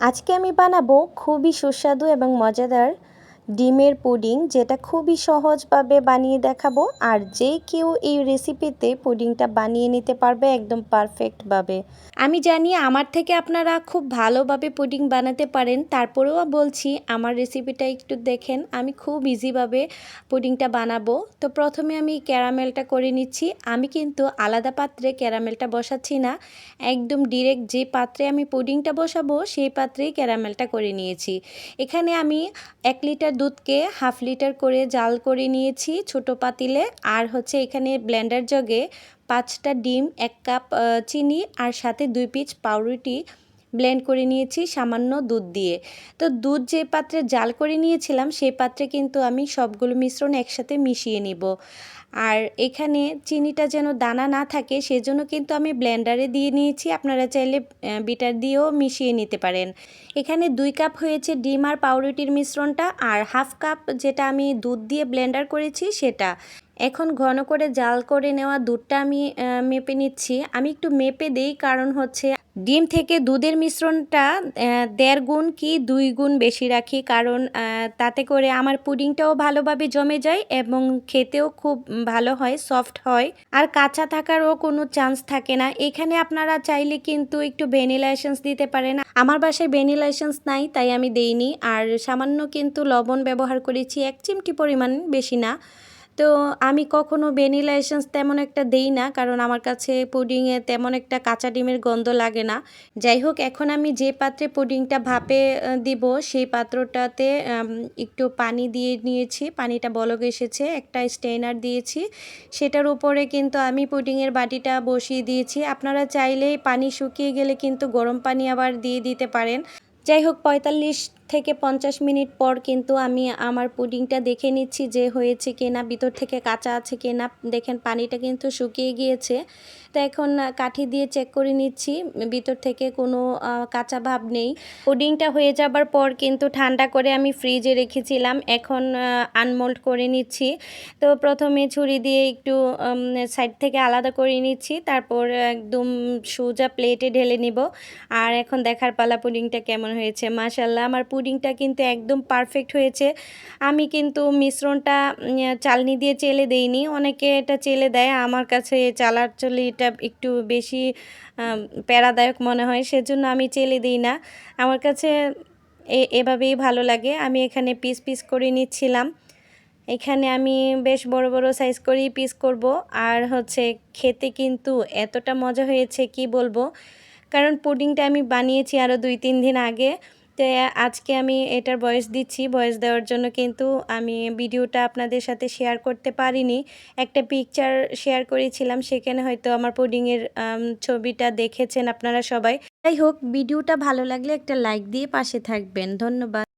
আজকে আমি বানাবো খুবই সুস্বাদু এবং মজাদার ডিমের পুডিং, যেটা খুবই সহজভাবে বানিয়ে দেখাবো। আর যে কেউ এই রেসিপিতে পুডিংটা বানিয়ে নিতে পারবে একদম পারফেক্টভাবে আমি জানি আমার থেকে আপনারা খুব ভালোভাবে পুডিং বানাতে পারেন, তারপরেও বলছি আমার রেসিপিটা একটু দেখেন। আমি খুব ইজিভাবে পুডিংটা বানাবো। তো প্রথমে আমি ক্যারামেলটা করে নিচ্ছি। আমি কিন্তু আলাদা পাত্রে ক্যারামেলটা বসাচ্ছি না। একদম ডিরেক্ট যে পাত্রে আমি পুডিংটা বসাবো, সেই পাত্রেই ক্যারামেলটা করে নিয়েছি। এখানে আমি এক লিটার দুধকে হাফ লিটার করে জাল করে নিয়েছি ছোট পাতিলে। আর হচ্ছে এখানে ব্লেন্ডার জগে পাঁচটা ডিম, এক কাপ চিনি আর সাথে দুই পিচ পাউরুটি ব্লেন্ড করে নিয়েছি, সামান্য দুধ দিয়ে। তো দুধ যে পাত্রে জাল করে নিয়েছিলাম সেই পাত্রে কিন্তু আমি সবগুলো মিশ্রণ একসাথে মিশিয়ে নিব। আর এখানে চিনিটা যেন দানা না থাকে, সেজন্য কিন্তু আমি ব্লেন্ডারে দিয়ে নিয়েছি। আপনারা চাইলে বিটার দিয়েও মিশিয়ে নিতে পারেন। এখানে দুই কাপ হয়েছে ডিম আর পাউরুটির মিশ্রণটা, আর হাফ কাপ যেটা আমি দুধ দিয়ে ব্লেন্ডার করেছি সেটা। এখন ঘন করে জাল করে নেওয়া দুধটা আমি মেপে নিচ্ছি। আমি একটু মেপে দেই, কারণ হচ্ছে ডিম থেকে দুধের মিশ্রণটা দেড় গুণ কি দুই গুণ বেশি রাখি, কারণ তাতে করে আমার পুডিংটাও ভালোভাবে জমে যায় এবং খেতেও খুব ভালো হয়, সফট হয়। আর কাঁচা থাকারও কোনো চান্স থাকে না। এখানে আপনারা চাইলে কিন্তু একটু ভ্যানিলা এসেন্স দিতে পারেন। আমার বাসায় ভ্যানিলা এসেন্স নাই, তাই আমি দেইনি। আর সামান্য কিন্তু লবণ ব্যবহার করেছি, এক চিমটি পরিমাণ বেশি না। তো আমি কখনো ভ্যানিলা এসেন্স তেমন একটা দেই না, কারণ আমার কাছে পুডিংয়ে তেমন একটা কাঁচা ডিমের গন্ধ লাগে না। যাই হোক, এখন আমি যে পাত্রে পুডিংটা ভাপে দিব, সেই পাত্রটাতে একটু পানি দিয়ে নিয়েছি। পানিটা বলক এসেছে, একটা স্টেনার দিয়েছি। সেটার উপরে কিন্তু আমি পুডিংয়ের বাটিটা বসিয়ে দিয়েছি। আপনারা চাইলেই পানি শুকিয়ে গেলে কিন্তু গরম পানি আবার দিয়ে দিতে পারেন। যাই হোক, পঁয়তাল্লিশ থেকে পঞ্চাশ মিনিট পর কিন্তু আমি আমার পুডিংটা দেখে নিচ্ছি যে হয়েছে কিনা, ভিতর থেকে কাঁচা আছে কিনা। দেখেন পানিটা কিন্তু শুকিয়ে গিয়েছে। তো এখন কাঠি দিয়ে চেক করে নিচ্ছি, ভিতর থেকে কোনো কাঁচা ভাব নেই। পুডিংটা হয়ে যাবার পর কিন্তু ঠান্ডা করে আমি ফ্রিজে রেখেছিলাম। এখন আনমোল্ড করে নিচ্ছি। তো প্রথমে ছুরি দিয়ে একটু সাইড থেকে আলাদা করে নিচ্ছি। তারপর একদম সোজা প্লেটে ঢেলে নিব। আর এখন দেখার পালা পুডিংটা কেমন হয়েছে। মাসাল্লাহ আমার পুডিংটা কিন্তু একদম পারফেক্ট হয়েছে। আমি কিন্তু মিশ্রণটা চালনি দিয়ে চেলে দেইনি। অনেকে এটা চেলে দেয়, আমার কাছে চালার চলে এটা একটু বেশি প্যারাদায়ক মনে হয়, সেজন্য আমি চেলে দিই না। আমার কাছে এভাবেই ভালো লাগে। আমি এখানে পিস পিস করে নিচ্ছিলাম। এখানে আমি বেশ বড় বড় সাইজ করেই পিস করব। আর হচ্ছে খেতে কিন্তু এতটা মজা হয়েছে, কি বলব? কারণ পুডিংটা আমি বানিয়েছি আরও দুই তিন দিন আগে। তো আজকে আমি এটার বয়স দিচ্ছি, বয়স দেওয়ার জন্য কিন্তু আমি ভিডিওটা আপনাদের সাথে শেয়ার করতে পারিনি। একটা পিকচার শেয়ার করেছিলাম, সেখানে হয়তো আমার পুডিংয়ের ছবিটা দেখেছেন আপনারা সবাই। যাই হোক, ভিডিওটা ভালো লাগলে একটা লাইক দিয়ে পাশে থাকবেন। ধন্যবাদ।